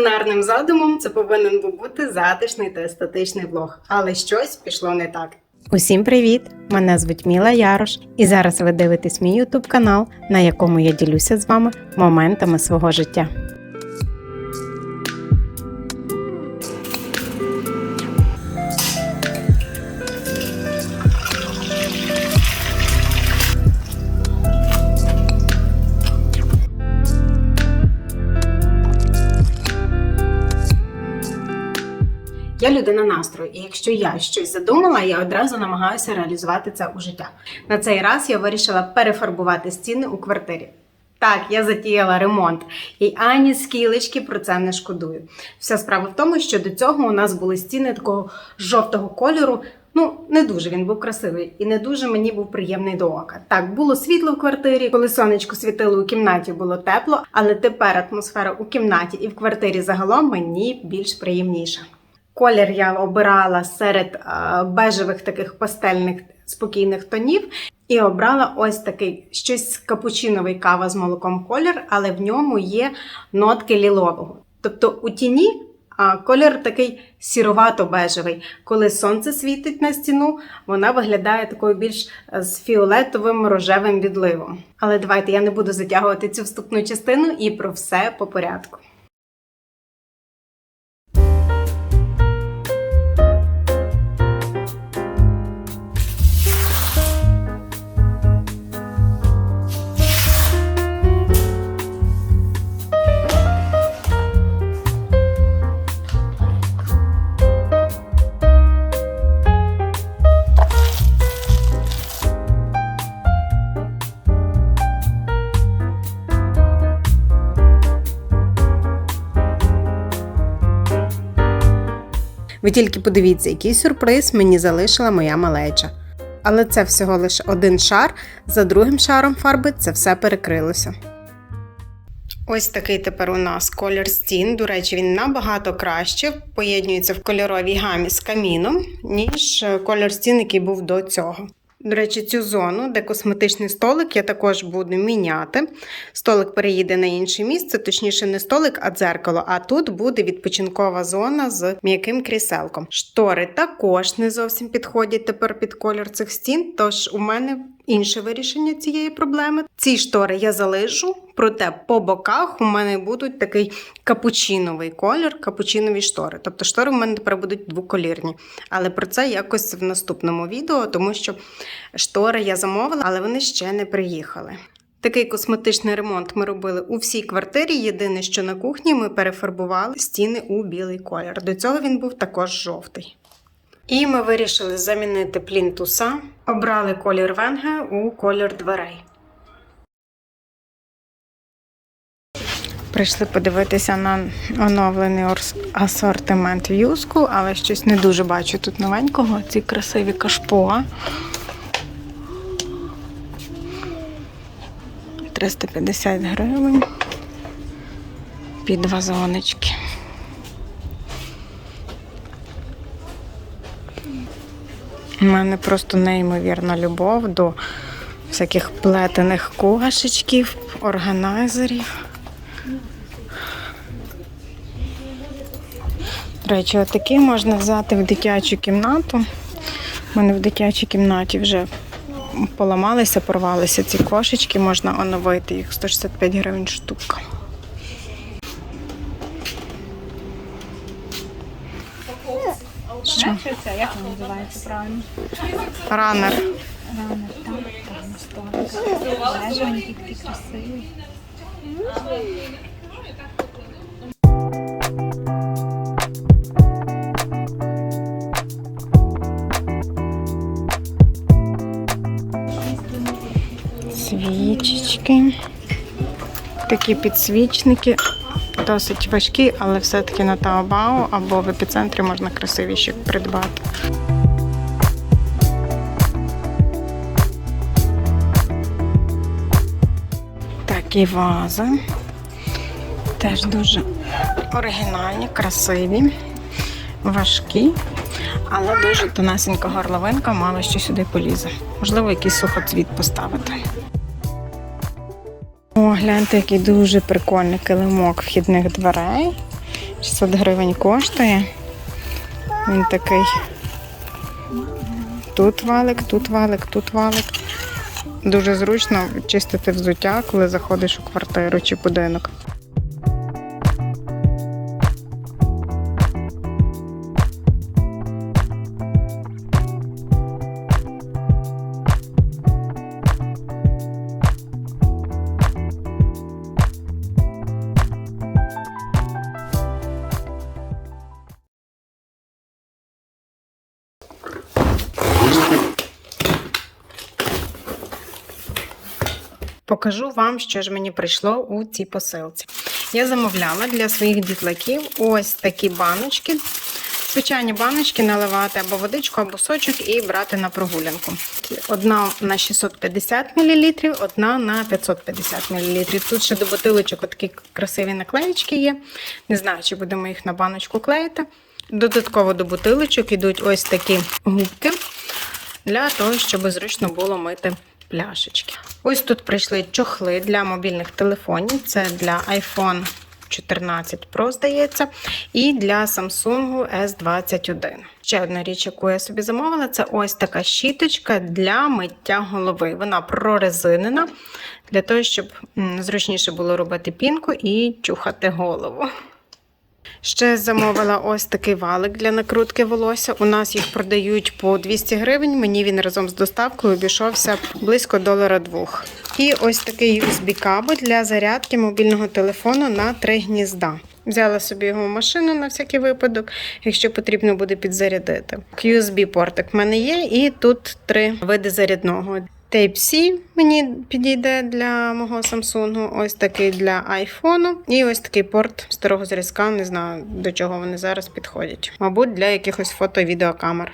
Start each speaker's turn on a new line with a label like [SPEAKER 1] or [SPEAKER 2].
[SPEAKER 1] сценарним задумом це повинен був бути затишний та естетичний влог, але щось пішло не так. Усім привіт! Мене звуть Міла Ярош, і зараз ви дивитесь мій ютуб канал, на якому я ділюся з вами моментами свого життя. Людина настрою, і якщо я щось задумала, я одразу намагаюся реалізувати це у життя. На цей раз я вирішила перефарбувати стіни у квартирі. Так, я затіяла ремонт, і ані скілечки про це не шкодую. Вся справа в тому, що до цього у нас були стіни такого жовтого кольору. Ну, не дуже він був красивий і не дуже мені був приємний до ока. Так, було світло в квартирі, коли сонечко світило у кімнаті, було тепло, але тепер атмосфера у кімнаті і в квартирі загалом мені більш приємніша. Колір я обирала серед е, бежевих таких пастельних спокійних тонів і обрала ось такий щось капучиновий кава з молоком колір, але в ньому є нотки лілового. Тобто у тіні колір такий сіровато-бежевий. Коли сонце світить на стіну, вона виглядає такою більш е, з фіолетовим рожевим відливом. Але давайте я не буду затягувати цю вступну частину і про все по порядку. Ви тільки подивіться, який сюрприз мені залишила моя малеча. Але це всього лише один шар, за другим шаром фарби це все перекрилося. Ось такий тепер у нас колір стін. До речі, він набагато краще поєднується в кольоровій гамі з каміном, ніж колір стін, який був до цього. До речі, цю зону, де косметичний столик, я також буду міняти. Столик переїде на інше місце, точніше, не столик, а дзеркало. А тут буде відпочинкова зона з м'яким кріселком. Штори також не зовсім підходять тепер під колір цих стін. Тож у мене інше вирішення цієї проблеми. Ці штори я залишу, проте по боках у мене будуть такий капучиновий колір, капучинові штори. Тобто штори у мене тепер будуть двоколірні. Але про це якось в наступному відео, тому що штори я замовила, але вони ще не приїхали. Такий косметичний ремонт ми робили у всій квартирі. Єдине, що на кухні ми перефарбували стіни у білий колір. До цього він був також жовтий. І ми вирішили замінити плінтуса. Обрали колір венге у колір дверей. Прийшли подивитися на оновлений асортимент в'юзку, але щось не дуже бачу тут новенького. Ці красиві кашпоа. 350 гривень. Під вазоночки. У мене просто неймовірна любов до всяких плетених кошечків, органайзерів. До речі, отакі можна взяти в дитячу кімнату. У мене в дитячій кімнаті вже поламалися, порвалися ці кошечки, можна оновити їх 165 гривень штука. Що?
[SPEAKER 2] Як воно називається правильно?
[SPEAKER 1] Ранер.
[SPEAKER 2] Ранер, так, там сторон. Бежеві, такі красиві.
[SPEAKER 1] Свічечки. Такі підсвічники. Досить важкі, але все-таки на Таобао або в епіцентрі можна красивіші придбати. Такі вази. Теж дуже оригінальні, красиві, важкі, але дуже тонесенька горловинка, мало що сюди полізе. Можливо, якийсь сухоцвіт поставити. О, гляньте, який дуже прикольний килимок вхідних дверей. 600 гривень коштує. Він такий. Тут валик, тут валик, тут валик. Дуже зручно чистити взуття, коли заходиш у квартиру чи будинок. Покажу вам, що ж мені прийшло у цій посилці. Я замовляла для своїх дітлаків ось такі баночки. Звичайні баночки наливати або водичку, або сочок і брати на прогулянку. Одна на 650 мл, одна на 550 мл. Тут ще до бутилочок такі красиві наклеїчки є. Не знаю, чи будемо їх на баночку клеїти. Додатково до бутилочок йдуть ось такі губки для того, щоб зручно було мити пляшечки. Ось тут прийшли чохли для мобільних телефонів. Це для iPhone 14 Pro, здається, і для Samsung S21. Ще одна річ, яку я собі замовила, це ось така щіточка для миття голови. Вона прорезинена для того, щоб зручніше було робити пінку і чухати голову. Ще замовила ось такий валик для накрутки волосся. У нас їх продають по 200 гривень. Мені він разом з доставкою обійшовся близько долара двох. І ось такий USB-кабель для зарядки мобільного телефону на три гнізда. Взяла собі його в машину на всякий випадок, якщо потрібно буде підзарядити. USB-портик в мене є, і тут три види зарядного. Type-C мені підійде для мого Samsung, ось такий для iPhone, і ось такий порт старого зразка. Не знаю до чого вони зараз підходять. Мабуть, для якихось фото-відеокамер.